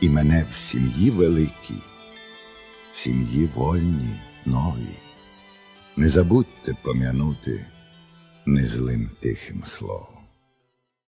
і мене в сім'ї великій, в сім'ї вольні, нові. Не забудьте пом'янути незлим тихим словом.